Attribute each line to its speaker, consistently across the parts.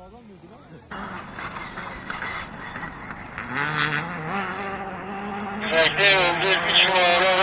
Speaker 1: adam mıydı lan?
Speaker 2: Trafikte önde 3 numaralı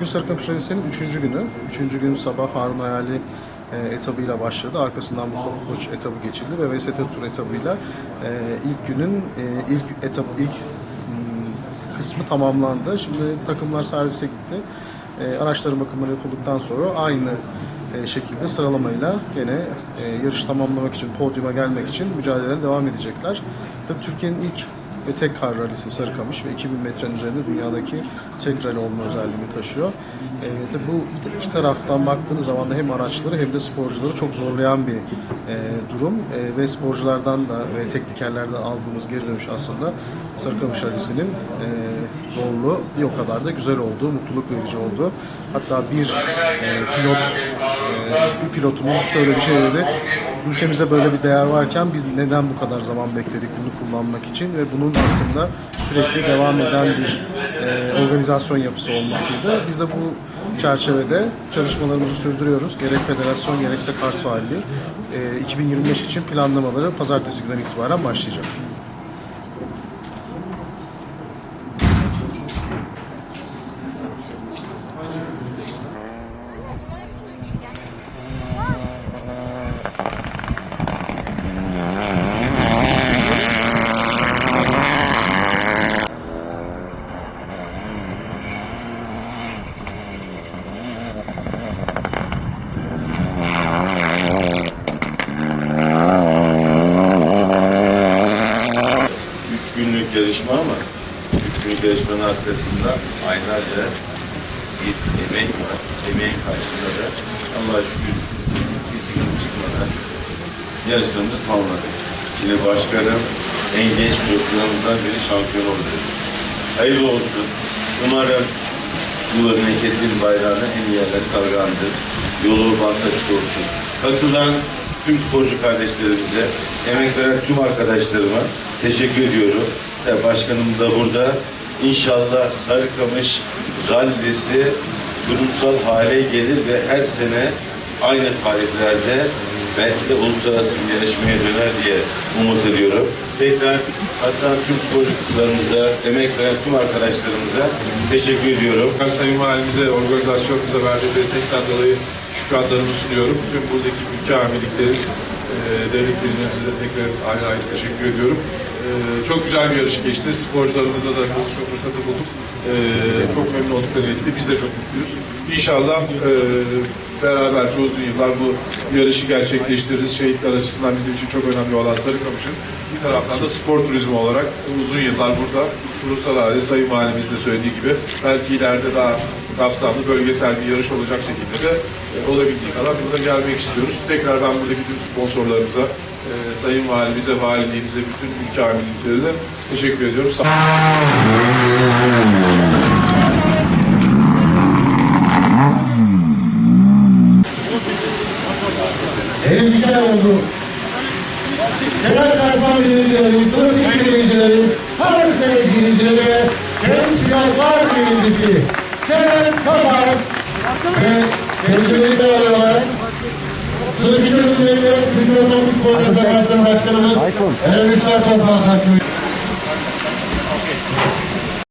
Speaker 3: Bugün Sarıkamış Rally'sinin 3. günü. 3. gün sabah Harun Hayali e, etabıyla başladı. Arkasından Mustafa Koç etabı geçildi ve VST Tur etabıyla e, ilk günün e, ilk etap ilk hmm, kısmı tamamlandı. Şimdi takımlar servise gitti. Araçların bakımları yapıldıktan sonra aynı şekilde sıralamayla gene yarış tamamlamak için, podyuma gelmek için mücadelelere devam edecekler. Tabii Türkiye'nin ilk ve tek kar rallisi Sarıkamış ve 2000 metrenin üzerinde dünyadaki tek rally olma özelliğini taşıyor. E, bu iki taraftan baktığınız zaman da hem araçları hem de sporcuları çok zorlayan bir e, durum E, ve sporculardan da ve teknikerlerden aldığımız geri dönüş aslında Sarıkamış rallisinin e, zorluğu bir o kadar da güzel oldu, mutluluk verici oldu. Hatta bir e, pilot, e, bir pilotumuz şöyle bir şey dedi. Ülkemizde böyle bir değer varken biz neden bu kadar zaman bekledik bunu kullanmak için ve bunun aslında sürekli devam eden bir e, organizasyon yapısı olmasıydı. Biz de bu çerçevede çalışmalarımızı sürdürüyoruz. Gerek federasyon gerekse Kars Valiliği e, 2025 için planlamaları pazartesi günden itibaren başlayacak.
Speaker 4: Günlük yarışmanın arkasında aylarca bir emek var. Emeğin karşılığında da Allah'a şükür bir sıkıntı çıkmadan yarışlarımızı tamamladık. Şimdi başkanım en genç pilotlarımızdan biri şampiyon oldu. Hayırlı olsun. Umarım bu memleketin bayrağını en iyi yerlere kavgandır. Yolu bant açık olsun. Katılan tüm sporcu kardeşlerimize, emek veren tüm arkadaşlarıma teşekkür ediyorum. Başkanım da burada. İnşallah Sarıkamış rallisi kurumsal hale gelir ve her sene aynı tarihlerde belki de uluslararası bir yarışmaya döner diye umut ediyorum. Tekrar hatta tüm sporcularımıza, emek veren tüm arkadaşlarımıza teşekkür ediyorum.
Speaker 5: Sayın Valimize, organizasyonumuza verdiği destekten dolayı şükranlarımı sunuyorum. Tüm buradaki ülke amirliklerimiz, e, devlet birimlerimize de tekrar ayrı ayrı teşekkür ediyorum. E, çok güzel bir yarış geçti. Sporcularımızla da konuşma fırsatı bulduk. e, çok memnun olduklarını belirtti. Biz de çok mutluyuz. İnşallah e, beraberce uzun yıllar bu yarışı gerçekleştiririz. Şehitler açısından bizim için çok önemli olan Sarıkamış'ın bir taraftan da spor turizmi olarak uzun yıllar burada ulusal halde Sayın Valimiz de söylediği gibi belki ileride daha kapsamlı bölgesel bir yarış olacak şekilde de e, olabildiği kadar burada gelmek istiyoruz. Tekrar ben buradaki tüm sponsorlarımıza, e, Sayın Valimize, Valiliğimize, bütün ülke amirliklerine teşekkür ediyorum. Sağ
Speaker 1: Henüz iki oldu. Genel Karsam birincileri, sınıf ilk birincileri, Harbi Senet birincileri ve genç pilotlar birincisi Ceren Kazaz ve tecrübeli beraber sınıf Sporları Federasyonu Başkanımız Eren Üsler Toprak Hakkı